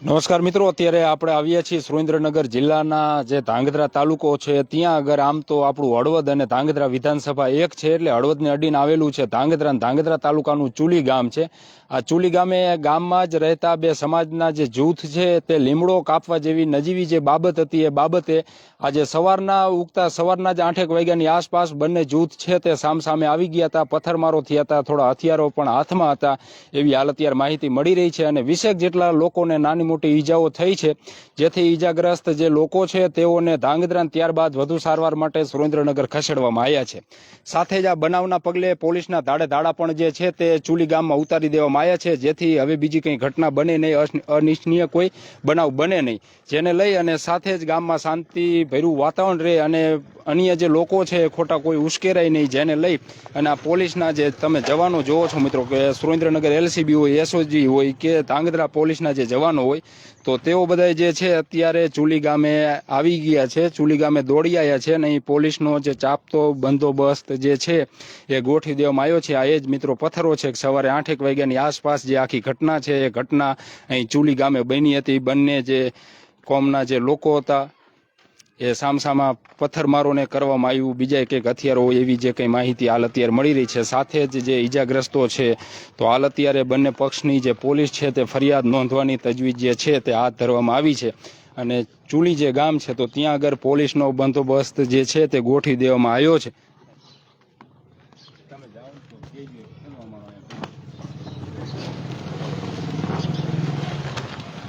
નમસ્કાર મિત્રો, અત્યારે આપણે આવ્યા છીએ સુરેન્દ્રનગર જિલ્લાના જે ધાંગધ્રા તાલુકો છે, ત્યાં આગળ આમ તો આપણું હળવદ અને ધાંગધ્રા વિધાનસભા એક છે, એટલે હળવદને અડીને આવેલું છે ધાંગધ્રા ધાંગધ્રા તાલુકાનું ચુલી ગામ છે. આ ચુલી ગામે ગામમાં જ રહેતા બે સમાજના જે જૂથ છે, તે લીમડો કાપવા જેવી નજીવી જે બાબત હતી, એ બાબતે આજે સવારના ઉગતા સવારના જ આઠેક વાગ્યાની આસપાસ બંને જૂથ છે, તે સામસામે આવી ગયા હતા, પથ્થરમારો થયા હતા, થોડા હથિયારો પણ હાથમાં હતા એવી હાલ અત્યારે માહિતી મળી રહી છે અને વીસેક જેટલા લોકોને નાની મોટી ઈજાઓ થઈ છે. જેથી ઈજાગ્રસ્ત જે લોકો છે, તેઓને ધાંગધ્રા ત્યારબાદ વધુ સારવાર માટે સુરેન્દ્રનગર ખસેડવામાં આવ્યા છે. સાથે જ આ બનાવના પગલે પોલીસના ધાડે ધાડા પણ જે છે, તે ચુલી ગામમાં ઉતારી દેવામાં આવ્યા છે. જેથી હવે બીજી કંઈ ઘટના બને નહીં અનિચ્છનીય કોઈ બનાવ બને નહીં. જેને લઈ અને સાથે જ ગામમાં શાંતિ ભર્યું વાતાવરણ રહે અને અન્ય જે લોકો છે ખોટા કોઈ ઉશ્કેરાય નહીં. જેને લઈ અને આ પોલીસના જે તમે જવાનો જોવો છો મિત્રો, કે સુરેન્દ્રનગર એલસીબી હોય, એસઓજી હોય, કે ધાંગધ્રા પોલીસના જે જવાનો હોય તો તેઓ બધા જે છે અત્યારે ચુલી ગામે આવી ગયા છે, ચુલી ગામે દોડી આવ્યા છે અને પોલીસનો જે ચાપતો બંદોબસ્ત જે છે એ ગોઠવી દેવામાં આવ્યો છે. આ એ જ મિત્રો પથ્થરો છે. સવારે આઠેક વાગ્યાની આસપાસ જે આખી ઘટના છે, એ ઘટના અહીં ચુલી ગામે બની હતી. બંને જે કોમના જે લોકો હતા એ સામસામા પથ્થરમારોને કરવામાં આવ્યું. બીજા કંઈક હથિયારો હોય એવી જે કંઈ માહિતી હાલ અત્યારે મળી રહી છે. સાથે જ જે ઈજાગ્રસ્તો છે, તો હાલ અત્યારે બંને પક્ષની જે પોલીસ છે તે ફરિયાદ નોંધવાની તજવીજ જે છે તે હાથ ધરવામાં આવી છે. અને ચૂલી જે ગામ છે, તો ત્યાં આગળ પોલીસનો બંદોબસ્ત જે છે તે ગોઠવી દેવામાં આવ્યો છે.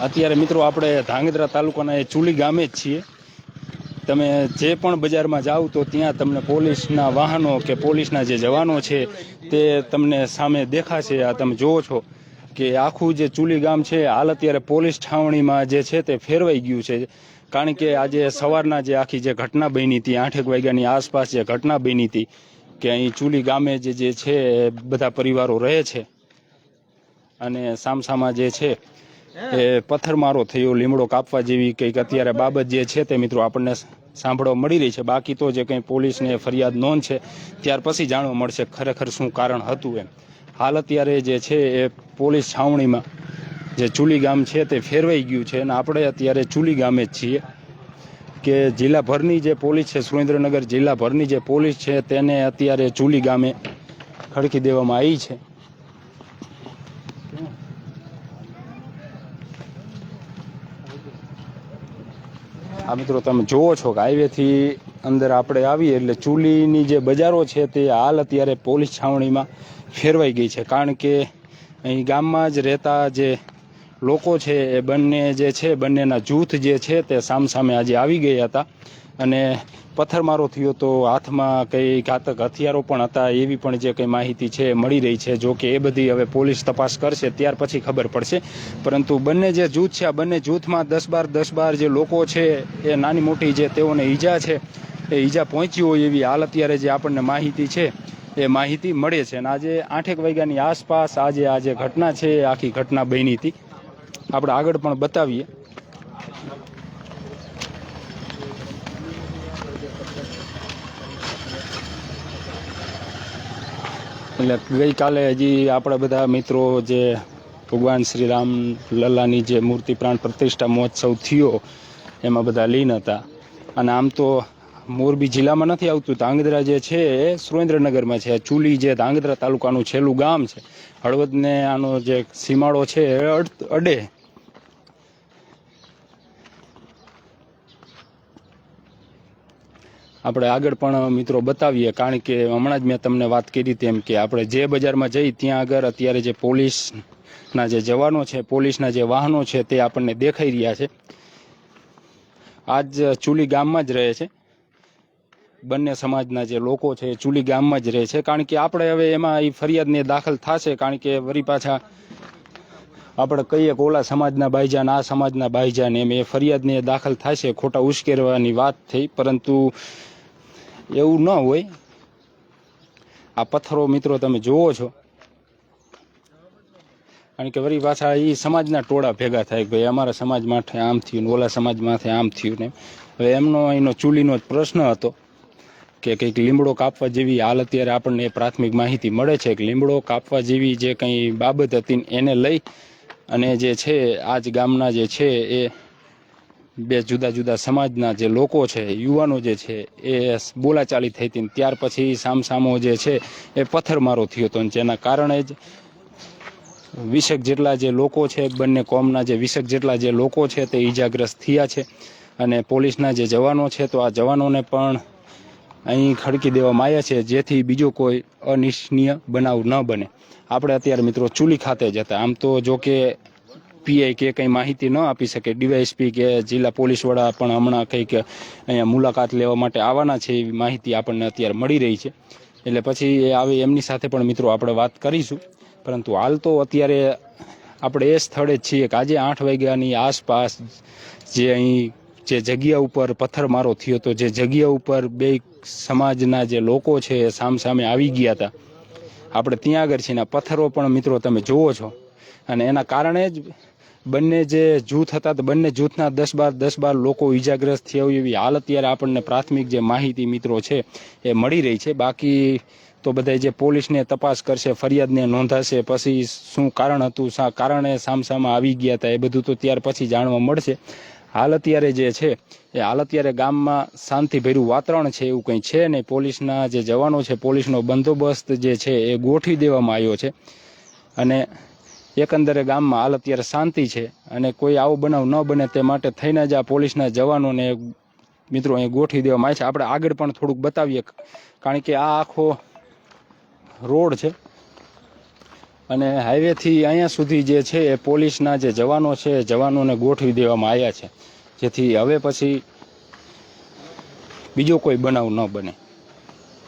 અત્યારે મિત્રો આપણે ધાંગધ્રા તાલુકાના એ ચૂલી ગામે જ છીએ. તમે જે પણ બજારમાં જાઓ તો ત્યાં તમને પોલીસના વાહનો કે પોલીસના જે જવાનો છે તે તમને સામે દેખાશે. આ તમે જોવો છો કે આખું જે ચૂલી ગામ છે, હાલ અત્યારે પોલીસ છાવણીમાં જે છે તે ફેરવાઈ ગયું છે. કારણ કે આજે સવારના જે આખી જે ઘટના બની હતી, આઠેક વાગ્યાની આસપાસ જે ઘટના બની હતી કે અહીં ચૂલી ગામે જે જે છે બધા પરિવારો રહે છે અને સામસામા જે છે એ પથ્થરમારો થયો, લીમડો કાપવા જેવી કંઈક અત્યારે બાબત જે છે તે મિત્રો આપણને સાંભળવા મળી રહી છે. બાકી તો જે કંઈ પોલીસને ફરિયાદ નોંધ છે, ત્યાર પછી જાણવા મળશે ખરેખર શું કારણ હતું એમ. હાલ અત્યારે જે છે એ પોલીસ છાવણીમાં જે ચુલી ગામ છે તે ફેરવાઈ ગયું છે અને આપણે અત્યારે ચુલી ગામે જ છીએ કે જિલ્લાભરની જે પોલીસ છે, સુરેન્દ્રનગર જિલ્લાભરની જે પોલીસ છે, તેને અત્યારે ચુલી ગામે ખડકી દેવામાં આવી છે. આ મિત્રો તમે જુઓ છો કે હાઈવેથી અંદર આપણે આવીએ એટલે ચૂલીની જે બજારો છે તે હાલ અત્યારે પોલીસ છાવણીમાં ફેરવાઈ ગઈ છે. કારણ કે અહીં ગામમાં જ રહેતા જે લોકો છે એ બંને જે છે, બંનેના જૂથ જે છે તે સામસામે આજે આવી ગયા હતા. અને પથ્થરમારો થયો તો હાથમાં કઈ ઘાતક હથિયારો પણ હતા, એવી પણ જે કંઈ માહિતી છે, મળી રહી છે. જો કે એ બધી હવે પોલીસ તપાસ કરશે, ત્યાર પછી ખબર પડશે. પરંતુ બંને જે જૂથ છે, આ બંને જૂથમાં દસ બાર દસ બાર જે લોકો છે, એ નાની મોટી જે તેઓને ઈજા છે, એ ઈજા પહોંચી હોય એવી હાલ અત્યારે જે આપણને માહિતી છે, એ માહિતી મળે છે. અને આજે આઠેક વાગ્યાની આસપાસ આજે આ જે ઘટના છે, એ આખી ઘટના બની હતી. આપણે આગળ પણ બતાવીએ. એટલે ગઈકાલે હજી આપણા બધા મિત્રો જે ભગવાન શ્રી રામ લલ્લાની જે મૂર્તિ પ્રાણ પ્રતિષ્ઠા મહોત્સવ થયો, એમાં બધા લીન હતા. અને આમ તો મોરબી જિલ્લામાં નથી આવતું. ધાંગધ્રા જે છે એ સુરેન્દ્રનગરમાં છે. ચુલી જે ધાંગધ્રા તાલુકાનું છેલ્લું ગામ છે. હળવદને આનો જે સીમાડો છે એ અડ- આપણે આગળ પણ મિત્રો બતાવીએ, કારણ કે હમણાં જ મેં તમને વાત કરી તેમ કે આપણે જે બજારમાં જઈ ત્યાં આગળ અત્યારે જે પોલીસના જે જવાનો છે, પોલીસના જે વાહનો છે તે આપણને દેખાઈ રહ્યા છે. આજ ચુલી ગામમાં જ રહે છે. બંને સમાજના જે લોકો છે ચુલી ગામમાં જ રહે છે. કારણ કે આપણે હવે એમાં એ ફરિયાદને દાખલ થશે, કારણ કે વરી પાછા આપણે કહીએ કે ઓલા સમાજના ભાઈજાન, આ સમાજના ભાઈજાન એમ એ ફરિયાદને દાખલ થશે. ખોટા ઉશ્કેરવાની વાત થઈ, પરંતુ એવું ન હોય. આ પથ્થરો મિત્રો તમે જુઓ છો. કારણ કે વળી પાછા એ સમાજના ટોળા ભેગા થાય ભાઈ અમારા સમાજ માથે આમ થયું ને ઓલા સમાજ માથે આમ થયું ને હવે એમનો એનો ચૂલીનો જ પ્રશ્ન હતો કે કંઈક લીમડો કાપવા જેવી હાલ અત્યારે આપણને પ્રાથમિક માહિતી મળે છે કે લીમડો કાપવા જેવી જે કંઈ બાબત હતી એને લઈ અને જે છે આજ ગામના જે છે એ બે જુદા જુદા સમાજના જે લોકો છે, યુવાનો જે છે, એ બોલાચાલી થઈ હતી ત્યાર પછી સામસામો જે છે, એ પથ્થરમારો થયો હતો જેના કારણે જ વીસેક જેટલા જે લોકો છે, બંને કોમના જે વીસેક જેટલા જે લોકો છે તે ઈજાગ્રસ્ત થયા છે અને પોલીસના જે જવાનો છે તો આ જવાનોને પણ અહીં ખડકી દેવામાં આવ્યા છે, જેથી બીજો કોઈ અનિચ્છનીય બનાવ ન બને. આપણે અત્યારે મિત્રો ચૂલી ખાતે જ હતા. આમ તો જો કે પીઆઈ કે કંઈ માહિતી ન આપી શકે. ડીવાયએસપી કે જિલ્લા પોલીસ વડા પણ હમણાં કંઈક અહીંયા મુલાકાત લેવા માટે આવવાના છે એવી માહિતી આપણને અત્યારે મળી રહી છે. એટલે પછી આવે એમની સાથે પણ મિત્રો આપણે વાત કરીશું. પરંતુ હાલ તો અત્યારે આપણે એ સ્થળે જ છીએ કે આજે આઠ વાગ્યાની આસપાસ જે અહીં જે જગ્યા ઉપર પથ્થરમારો થયો હતો, જે જગ્યા ઉપર બે સમાજના જે લોકો છે એ સામસામે આવી ગયા હતા. આપણે ત્યાં આગળ છીએ પથ્થરો પણ મિત્રો તમે જુઓ છો. અને એના કારણે જ બંને જે જૂથ હતા, તો બંને જૂથના દસ બાર દસ બાર લોકો ઈજાગ્રસ્ત થયા હોય એવી હાલ અત્યારે આપણને પ્રાથમિક જે માહિતી મિત્રો છે એ મળી રહી છે. બાકી તો બધા જે પોલીસને તપાસ કરશે, ફરિયાદને નોંધાશે, પછી શું કારણ હતું, શા કારણે સામસામા આવી ગયા હતા એ બધું તો ત્યાર પછી જાણવા મળશે. હાલ અત્યારે જે છે, એ હાલ અત્યારે ગામમાં શાંતિભર્યું વાતાવરણ છે એવું કંઈ છે નહીં. પોલીસના જે જવાનો છે, પોલીસનો બંદોબસ્ત જે છે એ ગોઠવી દેવામાં આવ્યો છે. અને એકંદરે ગામમાં હાલ અત્યારે શાંતિ છે અને કોઈ આવો બનાવ ન બને તે માટે થઈને જ આ પોલીસના જવાનોને મિત્રો અહીં ગોઠવી દેવામાં આવે છે. આપણે આગળ પણ થોડુંક બતાવીએ. કારણ કે આ આખો રોડ છે અને હાઈવેથી અહીંયા સુધી જે છે એ પોલીસના જે જવાનો છે એ જવાનોને ગોઠવી દેવામાં આવ્યા છે. જેથી હવે પછી બીજો કોઈ બનાવ ન બને.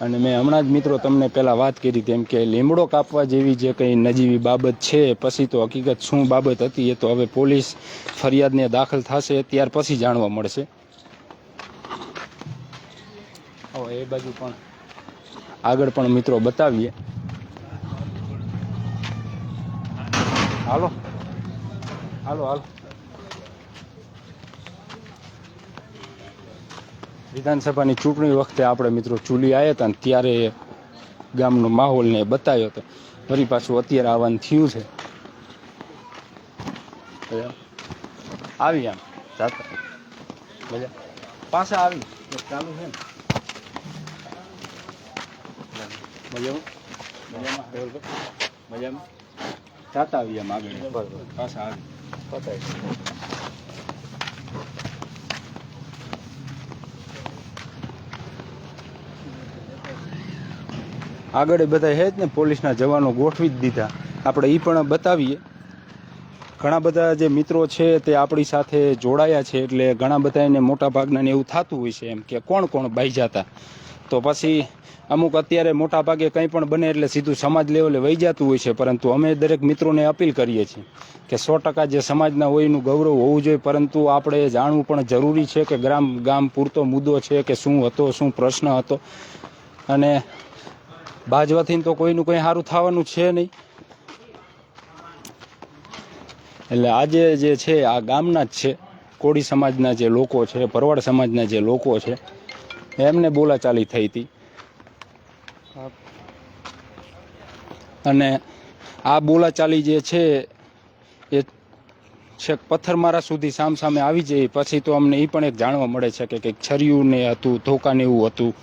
અને મેં હમણાં જ મિત્રો તમને પહેલાં વાત કરી તેમ કે લીમડો કાપવા જેવી જે કંઈ નજીવી બાબત છે, પછી તો હકીકત શું બાબત હતી એ તો હવે પોલીસ ફરિયાદને દાખલ થશે, ત્યાર પછી જાણવા મળશે. એ બાજુ પણ આગળ પણ મિત્રો બતાવીએ. હાલો. હાલો હાલો. વિધાનસભાની ચૂંટણી વખતે આપણે મિત્રો ચૂલી આવ્યા હતા ને ત્યારે ગામનો માહોલ ને બતાવ્યો હતો ફરી પાછું અત્યારે આવવાનું થયું છે આવી આમ જાતા મજા પાછા આવી ચાલુ છે ને મજામાં મજામાં જાતા આવી આમ આગળ પાછા આવી આગળ બધા છે જ ને પોલીસના જવાનો ગોઠવી જ દીધા. આપણે એ પણ બતાવીએ. ઘણા બધા જે મિત્રો છે તે આપણી સાથે જોડાયા છે એટલે ઘણા બધા એને મોટા ભાગનાને એવું થતું હોય છે એમ કે કોણ કોણ બાઈ જતા. તો પછી અમુક અત્યારે મોટા ભાગે કંઈ પણ બને એટલે સીધું સમાજ લેવલે વહી જતું હોય છે, પરંતુ અમે દરેક મિત્રોને અપીલ કરીએ છીએ કે સો ટકા જે સમાજના હોય એનું ગૌરવ હોવું જોઈએ, પરંતુ આપણે જાણવું પણ જરૂરી છે કે ગ્રામ ગામ પૂરતો મુદ્દો છે કે શું હતો, શું પ્રશ્ન હતો. અને બાજવાથી તો કોઈનું કંઈ સારું થવાનું છે નહીં. એટલે આજે જે છે, આ ગામના જ છે, કોળી સમાજના જે લોકો છે, ભરવાડ સમાજના જે લોકો છે, એમને બોલાચાલી થઈ હતી. અને આ બોલાચાલી જે છે, એ છેક પથ્થરમારા સુધી સામસામે આવી જાય. પછી તો અમને એ પણ એક જાણવા મળે છે કે કંઈક છર્યું ને હતું, ધોકાને એવું હતું.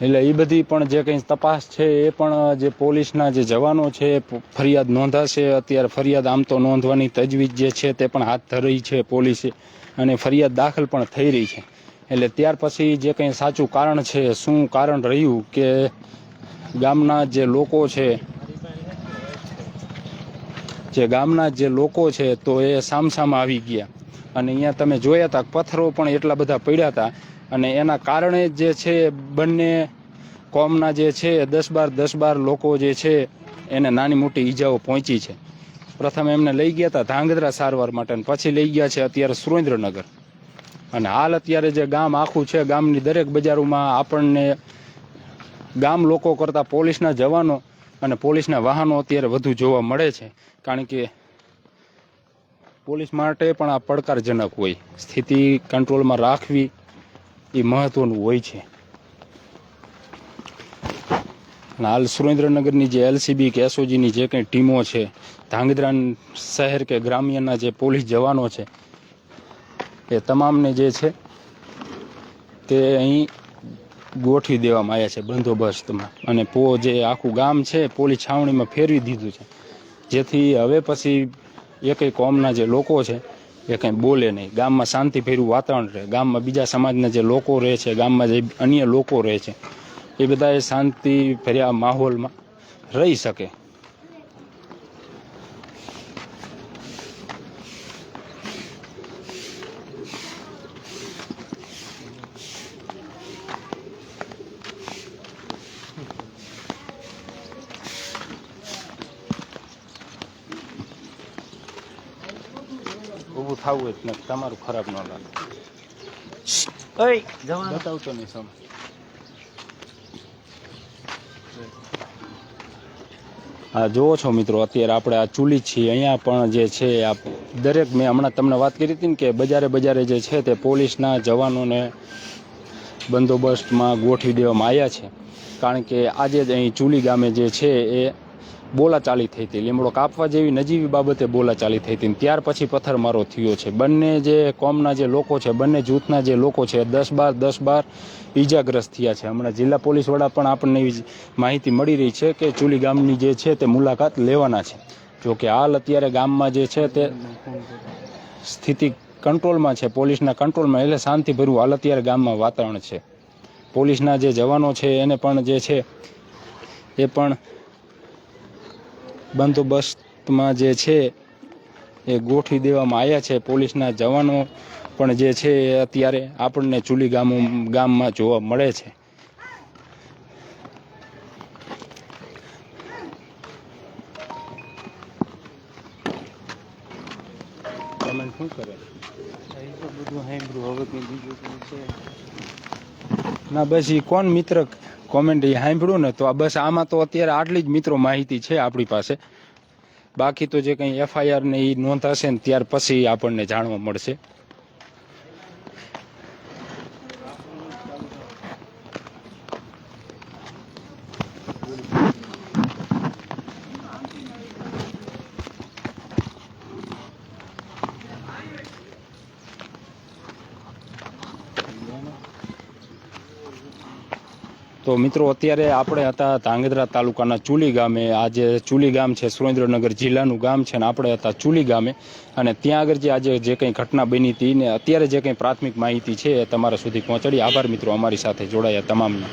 એટલે એ બધી પણ જે કંઈ તપાસ છે એ પણ જે પોલીસના જે જવાનો છે ફરિયાદ નોંધાશે. અત્યારે ફરિયાદ આમ તો નોંધવાની તજવીજ જે છે તે પણ હાથ ધરી છે પોલીસે અને ફરિયાદ દાખલ પણ થઈ રહી છે. એટલે ત્યાર પછી જે કંઈ સાચું કારણ છે, શું કારણ રહ્યું કે ગામના જે લોકો છે, જે ગામના જે લોકો છે તો એ સામસામા આવી ગયા. અને અહીંયા તમે જોયા હતા પથ્થરો પણ એટલા બધા પડ્યા હતા. અને એના કારણે જે છે, બંને કોમના જે છે દસ બાર દસ બાર લોકો જે છે, એને નાની મોટી ઈજાઓ પહોંચી છે. પ્રથમ એમને લઈ ગયા હતા ધાંગધ્રા સારવાર માટે અને પછી લઈ ગયા છે અત્યારે સુરેન્દ્રનગર. અને હાલ અત્યારે જે ગામ આખું છે, ગામની દરેક બજારોમાં આપણને ગામ લોકો કરતાં પોલીસના જવાનો અને પોલીસના વાહનો અત્યારે વધુ જોવા મળે છે. કારણ કે પોલીસ માટે પણ આ પડકારજનક હોય. સ્થિતિ કંટ્રોલમાં રાખવી એ મહત્વનું હોય છે. હાલ સુરેન્દ્રનગરની જે એલસીબી કે એસઓજીની જે કંઈ ટીમો છે ધાંગધ્રા શહેર કે ગ્રામ્યના જે પોલીસ જવાનો છે, એ તમામને જે છે, તે અહીં ગોઠવી દેવામાં આવ્યા છે બંદોબસ્તમાં. અને પો જે આખું ગામ છે, પોલીસ છાવણીમાં ફેરવી દીધું છે. જેથી હવે પછી એકેય કોમના જે લોકો છે, એ કંઈ બોલે નહીં. ગામમાં શાંતિ શાંતિભર્યું વાતાવરણ રહે. ગામમાં બીજા સમાજના જે લોકો રહે છે, ગામમાં જે અન્ય લોકો રહે છે, એ બધા એ શાંતિ ફેર્યા માહોલમાં રહી શકે. થવું જ નથી તમારું ખરાબ ન લાગે. બતાવતો નહીં સમય. હા જુઓ છો મિત્રો અત્યારે આપણે આ ચૂલી છીએ અહીંયા પણ જે છે આ દરેક મેં હમણાં તમને વાત કરી હતી ને કે બજારે બજારે જે છે તે પોલીસના જવાનોને બંદોબસ્તમાં ગોઠવી દેવામાં આવ્યા છે. કારણ કે આજે જ અહીં ચૂલી ગામે જે છે એ બોલાચાલી થઈ હતી. લીમડો કાપવા જેવી નજીવી બાબતે બોલાચાલી થઈ હતી. ત્યાર પછી પથ્થરમારો થયો છે. બંને જે કોમના જે લોકો છે, બંને જૂથના જે લોકો છે, દસ બાર દસ બાર ઈજાગ્રસ્ત થયા છે. હમણાં જિલ્લા પોલીસ વડા પણ આપણને એવી માહિતી મળી રહી છે કે ચૂલી ગામની જે છે તે મુલાકાત લેવાના છે. જો કે હાલ અત્યારે ગામમાં જે છે તે સ્થિતિ કંટ્રોલમાં છે. પોલીસના કંટ્રોલમાં એટલે શાંતિભર્યું હાલ અત્યારે ગામમાં વાતાવરણ છે. પોલીસના જે જવાનો છે, એને પણ જે છે, એ પણ બંદોબસ્તમાં જે છે એ ગોઠવી દેવામાં આવ્યા છે પોલીસના જવાનો પણ જે છે એ અત્યારે આપણને ચૂલી ગામો ગામમાં જોવા મળે છે. કમેન્ટ શું કરે? બધું હવે કંઈ બીજું કંઈ છે? ના બસ એ કોણ મિત્ર કોમેન્ટ એ સાંભળ્યું ને, તો બસ આમાં તો અત્યારે આટલી જ મિત્રો માહિતી છે આપણી પાસે. બાકી તો જે કંઈ એફઆઈઆર ને એ નોંધાશે ને, ત્યાર પછી આપણને જાણવા મળશે. તો મિત્રો, અત્યારે આપણે હતા ધાંગધ્રા તાલુકાના ચુલી ગામે. આ જે ચુલી ગામ છે, સુરેન્દ્રનગર જિલ્લાનું ગામ છે ને આપણે હતા ચુલી ગામે. અને ત્યાં આગળ જે આજે જે કંઈ ઘટના બની હતી ને અત્યારે જે કંઈ પ્રાથમિક માહિતી છે એ તમારા સુધી પહોંચાડી. આભાર મિત્રો અમારી સાથે જોડાયા તમામના.